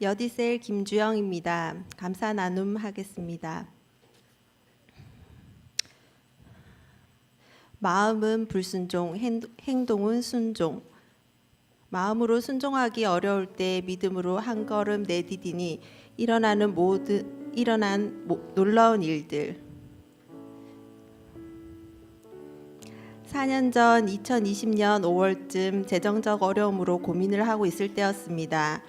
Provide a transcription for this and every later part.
여디셀 김주영입니다. 감사 나눔 하겠습니다. 마음은 불순종, 행- 행동은 순종. 마음으로 순종하기 어려울 때 믿음으로 한 걸음 내디디니 일어나는 모든 일어난 모- 놀라운 일들. 4년 전 2020년 5월쯤 재정적 어려움으로 고민을 하고 있을 때였습니다.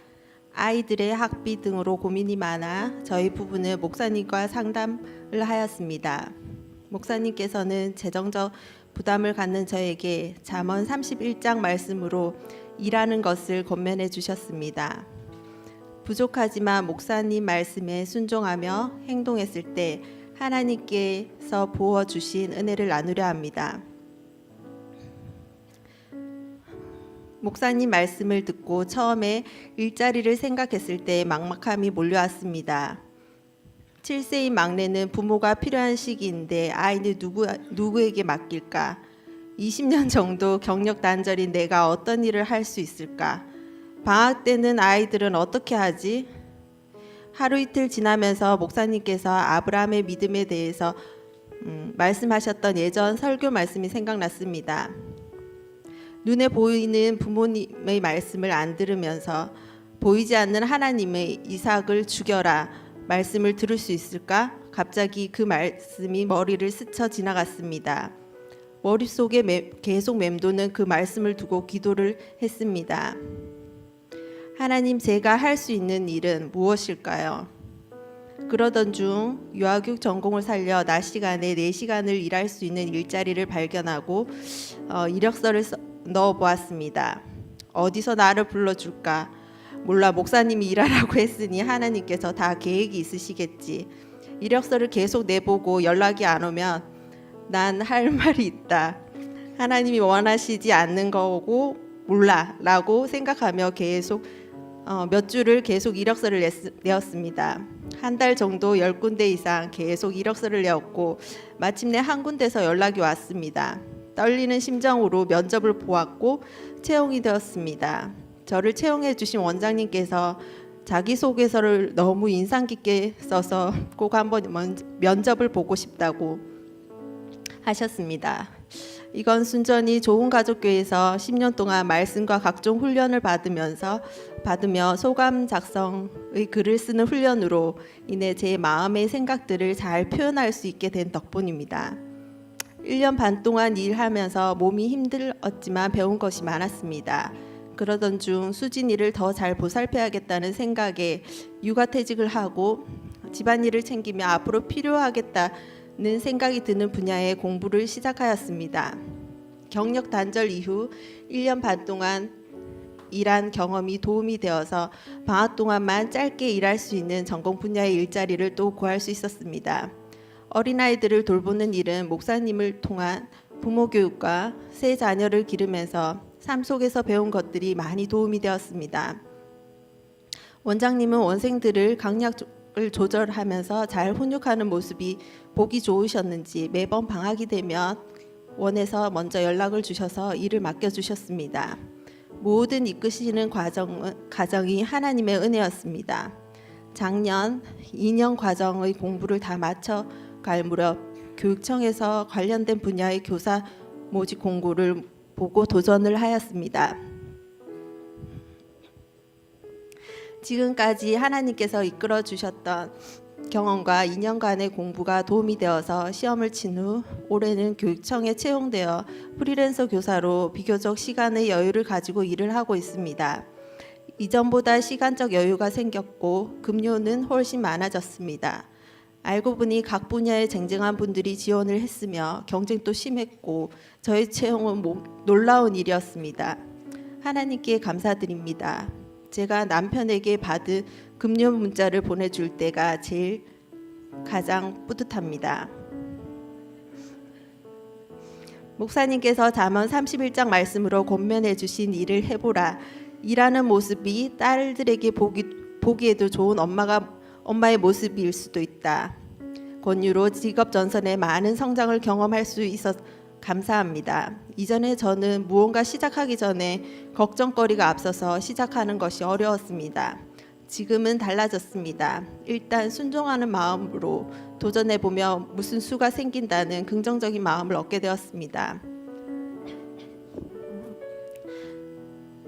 아이들의 학비 등으로 고민이 많아 저희 부부는 목사님과 상담을 하였습니다. 목사님께서는 재정적 부담을 갖는 저에게 잠언 31장 말씀으로 일하는 것을 권면해 주셨습니다. 부족하지만 목사님 말씀에 순종하며 행동했을 때 하나님께서 부어 주신 은혜를 나누려 합니다. 목사님 말씀을 듣고 처음에 일자리를 생각했을 때 막막함이 몰려왔습니다. 7세인 막내는 부모가 필요한 시기인데 아이는 누구, 누구에게 맡길까? 20년 정도 경력 단절인 내가 어떤 일을 할 수 있을까? 방학 때는 아이들은 어떻게 하지? 하루 이틀 지나면서 목사님께서 아브라함의 믿음에 대해서 음, 말씀하셨던 예전 설교 말씀이 생각났습니다. 눈에 보이는 부모님의 말씀을 안 들으면서 보이지 않는 하나님의 이삭을 죽여라 말씀을 들을 수 있을까? 갑자기 그 말씀이 머리를 스쳐 지나갔습니다. 머릿속에 매- 계속 맴도는 그 말씀을 두고 기도를 했습니다. 하나님 제가 할 수 있는 일은 무엇일까요? 그러던 중 유아교육 전공을 살려 낮 시간에 4시간을 일할 수 있는 일자리를 발견하고 어, 이력서를 써- 넣어 보았습니다. 어디서 나를 불러줄까? 몰라 목사님이 일하라고 했으니 하나님께서 다 계획이 있으시겠지. 이력서를 계속 내보고 연락이 안 오면 난 할 말이 있다. 하나님이 원하시지 않는 거고 몰라라고 생각하며 계속 어, 몇 주를 계속 이력서를 냈, 내었습니다. 한 달 정도 열 군데 이상 계속 이력서를 내었고 마침내 한 군데서 연락이 왔습니다. 떨리는 심정으로 면접을 보았고 채용이 되었습니다. 저를 채용해 주신 원장님께서 자기소개서를 너무 인상 깊게 써서 꼭 한번 면- 면접을 보고 싶다고 하셨습니다. 이건 순전히 좋은 가족교회에서 10년 동안 말씀과 각종 훈련을 받으면서 받으며 소감 작성의 글을 쓰는 훈련으로 인해 제 마음의 생각들을 잘 표현할 수 있게 된 덕분입니다. 1년 반 동안 일하면서 몸이 힘들었지만 배운 것이 많았습니다. 그러던 중 수진이를 더 잘 보살펴야겠다는 생각에 육아퇴직을 하고 집안일을 챙기며 앞으로 필요하겠다는 생각이 드는 분야의 공부를 시작하였습니다. 경력 단절 이후 1년 반 동안 일한 경험이 도움이 되어서 방학 동안만 짧게 일할 수 있는 전공 분야의 일자리를 또 구할 수 있었습니다. 어린아이들을 돌보는 일은 목사님을 통한 부모 교육과 새 자녀를 기르면서 삶 속에서 배운 것들이 많이 도움이 되었습니다. 원장님은 원생들을 강약을 조절하면서 잘 훈육하는 모습이 보기 좋으셨는지 매번 방학이 되면 원에서 먼저 연락을 주셔서 일을 맡겨 주셨습니다. 모든 이끄시는 과정은 가정이 하나님의 은혜였습니다. 작년 2년 과정의 공부를 다 마쳐 갈 무렵 교육청에서 관련된 분야의 교사 모집 공고를 보고 도전을 하였습니다. 지금까지 하나님께서 이끌어 주셨던 경험과 2년간의 공부가 도움이 되어서 시험을 친 후 올해는 교육청에 채용되어 프리랜서 교사로 비교적 시간의 여유를 가지고 일을 하고 있습니다. 이전보다 시간적 여유가 생겼고 급료는 훨씬 많아졌습니다. 알고 보니 각 분야에 쟁쟁한 분들이 지원을 했으며 경쟁도 심했고 저의 채용은 모- 놀라운 일이었습니다. 하나님께 감사드립니다. 제가 남편에게 받은 급료 문자를 보내줄 때가 제일 가장 뿌듯합니다. 목사님께서 잠언 31장 말씀으로 권면해 주신 일을 해보라. 일하는 모습이 딸들에게 보기, 보기에도 좋은 엄마가 엄마의 모습일 수도 있다. 권유로 직업 전선에 많은 성장을 경험할 수 있어 감사합니다. 이전에 저는 무언가 시작하기 전에 걱정거리가 앞서서 시작하는 것이 어려웠습니다. 지금은 달라졌습니다. 일단 순종하는 마음으로 도전해 보면 무슨 수가 생긴다는 긍정적인 마음을 얻게 되었습니다.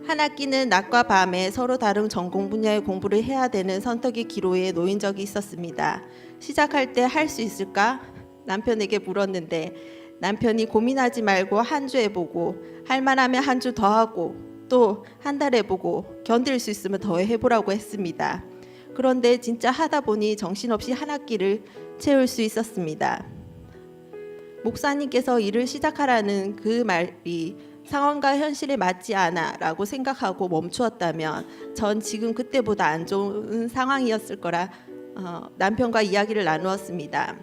한 학기는 낮과 밤에 서로 다른 전공 분야의 공부를 해야 되는 선택의 기로에 놓인 적이 있었습니다. 시작할 때 할 수 있을까? 남편에게 물었는데 남편이 고민하지 말고 한 주 해보고 할 만하면 한 주 더 하고 또 한 달 해보고 견딜 수 있으면 더 해보라고 했습니다. 그런데 진짜 하다 보니 정신없이 한 학기를 채울 수 있었습니다. 목사님께서 일을 시작하라는 그 말이 상황과 현실에 맞지 않아라고 생각하고 멈추었다면 전 지금 그때보다 안 좋은 상황이었을 거라 어, 남편과 이야기를 나누었습니다.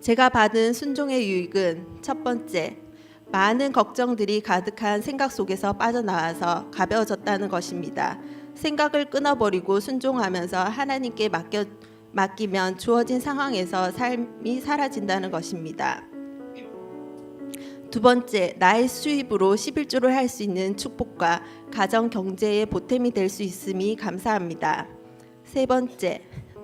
제가 받은 순종의 유익은 첫 번째, 많은 걱정들이 가득한 생각 속에서 빠져나와서 가벼워졌다는 것입니다. 생각을 끊어버리고 순종하면서 하나님께 맡겨, 맡기면 주어진 상황에서 삶이 사라진다는 것입니다. 두 번째, 나의 수입으로 11조를 할 수 있는 축복과 가정 경제의 보탬이 될 수 있음이 감사합니다. 세 번째,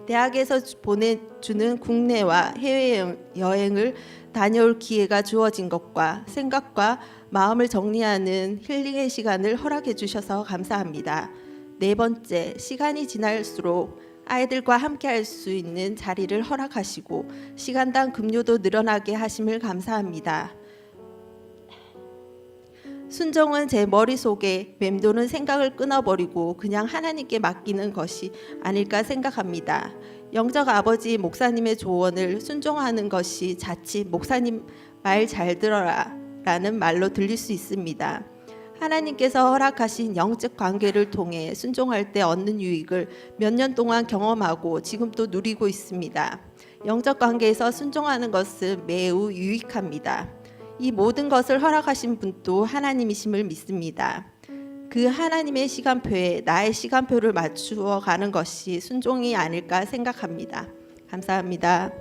대학에서 주- 보내주는 국내와 해외 여행을 다녀올 기회가 주어진 것과 생각과 마음을 정리하는 힐링의 시간을 허락해 주셔서 감사합니다. 네 번째, 시간이 지날수록 아이들과 함께 할 수 있는 자리를 허락하시고 시간당 급료도 늘어나게 하심을 감사합니다. 순종은 제 머릿속에 맴도는 생각을 끊어버리고 그냥 하나님께 맡기는 것이 아닐까 생각합니다. 영적 아버지 목사님의 조언을 순종하는 것이 자칫 목사님 말 잘 들어라 라는 말로 들릴 수 있습니다. 하나님께서 허락하신 영적 관계를 통해 순종할 때 얻는 유익을 몇 년 동안 경험하고 지금도 누리고 있습니다. 영적 관계에서 순종하는 것은 매우 유익합니다. 이 모든 것을 허락하신 분도 하나님이심을 믿습니다. 그 하나님의 시간표에 나의 시간표를 맞추어 가는 것이 순종이 아닐까 생각합니다. 감사합니다.